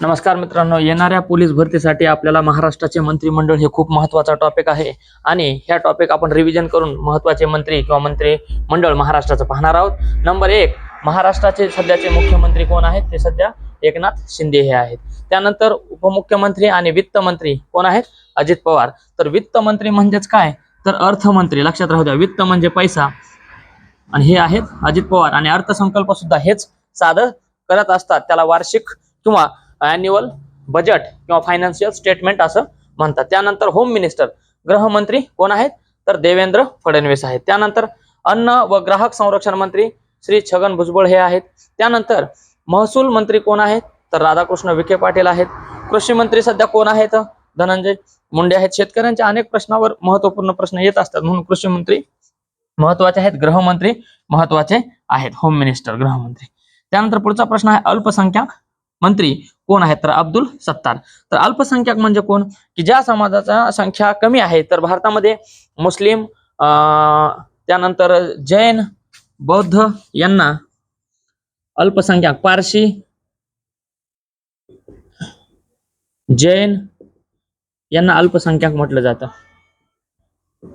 नमस्कार मित्रांनो येणाऱ्या पोलीस भरतीसाठी आपल्याला महाराष्ट्राचे मंत्रिमंडळ हे खूप महत्त्वाचा टॉपिक आहे. आणि ह्या टॉपिक आपण रिव्हिजन करून महत्त्वाचे मंत्री किंवा मंत्री मंडळ महाराष्ट्राचं पाहणार आहोत. नंबर एक महाराष्ट्राचे सध्याचे मुख्यमंत्री कोण आहेत? ते सध्या एकनाथ शिंदे हे आहेत. त्यानंतर उपमुख्यमंत्री आणि वित्त मंत्री कोण आहेत? अजित पवार. तर वित्त मंत्री म्हणजेच काय? तर अर्थमंत्री. लक्षात राहू द्या वित्त म्हणजे पैसा. आणि हे आहेत अजित पवार. आणि अर्थसंकल्प सुद्धा हेच सादर करत असतात. त्याला वार्षिक किंवा अॅन्युअल बजेट किंवा फायनान्शियल स्टेटमेंट असं म्हणतात. त्यानंतर होम मिनिस्टर गृहमंत्री कोण आहेत? तर देवेंद्र फडणवीस आहेत. त्यानंतर अन्न व ग्राहक संरक्षण मंत्री श्री छगन भुजबळ हे आहेत. त्यानंतर महसूल मंत्री कोण आहेत? तर राधाकृष्ण विखे पाटील आहेत. कृषी मंत्री सध्या कोण आहेत? धनंजय मुंडे आहेत. शेतकऱ्यांच्या अनेक प्रश्नावर महत्त्वपूर्ण प्रश्न येत असतात. म्हणून कृषी मंत्री महत्त्वाचे आहेत. गृहमंत्री महत्त्वाचे आहेत. होम मिनिस्टर गृहमंत्री. त्यानंतर पुढचा प्रश्न आहे अल्पसंख्याक मंत्री. कोण आहेत? तर अब्दुल सत्तार. तर अल्पसंख्याक म्हणजे कोण? की ज्या समाजाचा संख्या कमी आहे तर भारतामध्ये मुस्लिम अं, त्यानंतर जैन बौद्ध यांना अल्पसंख्याक पारशी जैन यांना अल्पसंख्याक म्हटलं जातं.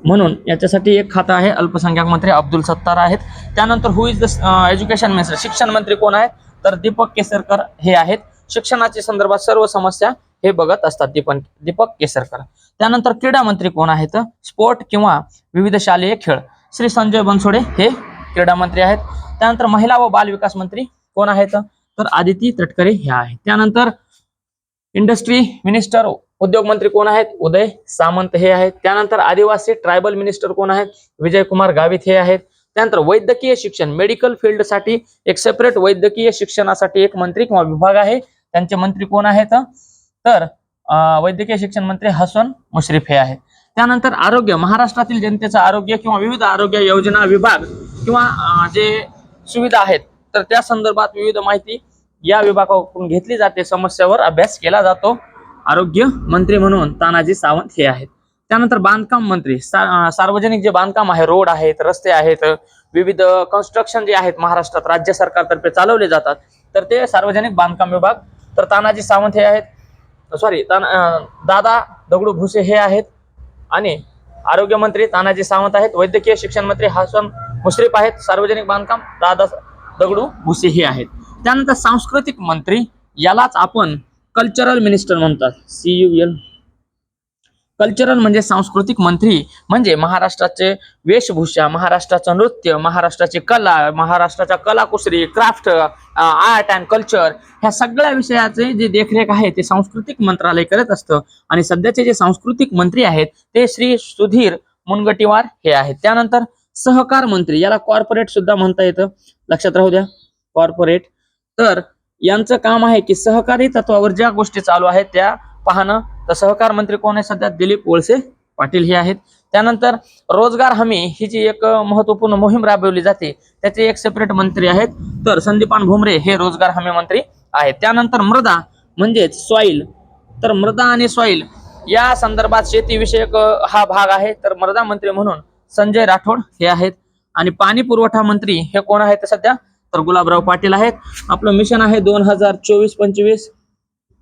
म्हणून याच्यासाठी एक खातं आहे अल्पसंख्याक मंत्री अब्दुल सत्तार आहेत. त्यानंतर who is the education minister शिक्षण मंत्री कोण आहेत तर दीपक केसरकर हे आहेत. शिक्षणाच्या संदर्भात सर्व समस्या हे बघत असतात दीपक दीपक केसरकर. त्यानंतर क्रीडा मंत्री कोण आहेत? स्पोर्ट किंवा विविध शालेय खेळ. श्री संजय बनसोडे हे क्रीडा मंत्री आहेत. त्यानंतर महिला व बाल विकास मंत्री कोण आहेत? तर आदिती तटकरे ह्या आहेत. त्यानंतर इंडस्ट्री मिनिस्टर उद्योग मंत्री कोण आहेत? उदय सामंत हे आहेत. त्यानंतर आदिवासी ट्रायबल मिनिस्टर कोण आहेत? विजय कुमार गावित हे आहेत. त्यानंतर वैद्यकीय शिक्षण मेडिकल फील्डसाठी एक सेपरेट वैद्यकीय शिक्षणासाठी एक मंत्री किंवा विभाग आहे. त्यांचे मंत्री कोण आहेत? तर वैद्यकीय शिक्षण मंत्री हसन मुश्रीफ हे आहेत. त्यानंतर आरोग्य महाराष्ट्रातील जनतेचं आरोग्य किंवा विविध आरोग्य योजना विभाग किंवा जे सुविधा आहेत तर त्या संदर्भात विविध माहिती या विभागाकडून घेतली जाते. समस्यावर अभ्यास केला जातो. आरोग्य मंत्री म्हणून तानाजी सावंत हे आहेत. त्यानंतर बांधकाम मंत्री सा- सार्वजनिक जे बांधकाम आहे रोड आहेत रस्ते आहेत विविध कन्स्ट्रक्शन जे आहेत महाराष्ट्रात राज्य सरकारतर्फे चालवले जातात. तर ते सार्वजनिक बांधकाम विभाग तर तानाजी सावंत हे आहेत. सॉरी ताना दादा दगडू भुसे हे आहेत. आणि आरोग्यमंत्री तानाजी सावंत आहेत. वैद्यकीय शिक्षण मंत्री हसन मुश्रीफ आहेत. सार्वजनिक बांधकाम दादा दगडू भुसे हे आहेत. त्यानंतर सांस्कृतिक मंत्री यालाच आपण कल्चरल मिनिस्टर म्हणतात. सी यू एल कल्चरल म्हणजे सांस्कृतिक मंत्री म्हणजे महाराष्ट्राचे वेशभूषा महाराष्ट्राचं नृत्य महाराष्ट्राची कला महाराष्ट्राच्या कलाकुसरी क्राफ्ट आर्ट अँड कल्चर ह्या सगळ्या विषयाचे जे देखरेख आहे ते सांस्कृतिक मंत्रालय करत असतं. आणि सध्याचे जे सांस्कृतिक मंत्री आहेत ते श्री सुधीर मुनगटीवार हे आहेत. त्यानंतर सहकार मंत्री याला कॉर्पोरेट सुद्धा म्हणता येतं. लक्षात राहू द्या कॉर्पोरेट तर यांचं काम आहे की सहकारी तत्वावर ज्या गोष्टी चालू आहेत त्या पाहणं तर सहकार मंत्री कोण आहे सध्या? दिलीप वळसे पाटील हे आहेत. त्यानंतर रोजगार हमी ही जी एक महत्त्वपूर्ण मोहीम राबवली जाते त्याचे एक सेपरेट मंत्री आहेत. तर संदीपान भुमरे हे रोजगार हमी मंत्री आहेत. त्यानंतर मृदा म्हणजेच सॉईल तर मृदा आणि सॉईल या संदर्भात शेतीविषयक हा भाग आहे. तर मृदा मंत्री म्हणून संजय राठोड हे आहेत. आणि पाणी पुरवठा मंत्री हे कोण आहेत सध्या? तर गुलाबराव पाटील आहेत. आपलं मिशन आहे दोन हजार चोवीस पंचवीस.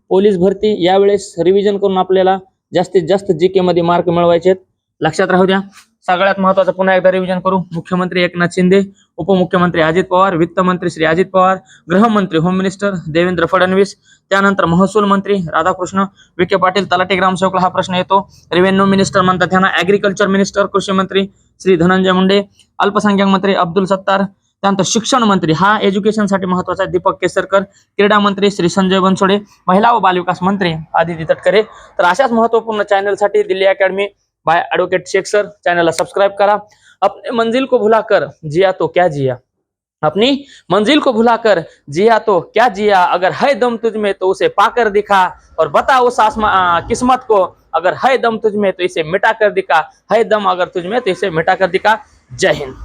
पोलीस भरती यावेळेस रिव्हिजन करून आपल्याला जास्तीत जास्त जी के मध्ये मार्क मिळवायचे आहेत. लक्षात राहू द्या. सगळ्यात महत्वाचं पुन्हा एकदा रिव्हिजन करू. मुख्यमंत्री एकनाथ शिंदे उपमुख्यमंत्री अजित पवार वित्त मंत्री श्री अजित पवार गृहमंत्री होम मिनिस्टर देवेंद्र फडणवीस त्यानंतर महसूल मंत्री राधाकृष्ण विखे पाटील तलाठी ग्रामसेवकला हा प्रश्न येतो. रेव्हेन्यू मिनिस्टर म्हणतात त्यांना ऍग्रिकल्चर मिनिस्टर कृषी मंत्री श्री धनंजय मुंडे अल्पसंख्याक मंत्री अब्दुल सत्तार त्यानंतर शिक्षण मंत्री, हा एज्युकेशनसाठी महत्वाचा आहे. दीपक केसरकर, क्रीडा मंत्री श्री संजय बनसोडे, महिला व बालविकास मंत्री आदिती तटकरे. तर अशाच महत्वपूर्ण चॅनलसाठी Delhi academy by advocate Shaikh sir चॅनलला सबस्क्राईब करा. अपने मंजिल को भुलाकर जिया तो क्या जिया? अपनी मंजिल को भुलाकर जिया तो क्या जिया? अगर है दम तुझ में तो उसे पाकर दिखा और बता उस आसमा किस्मत को, अगर है दम तुझ में तो इसे मिटा कर दिखा। है दम अगर तुझ में तो इसे मिटा कर दिखा। जय हिंद।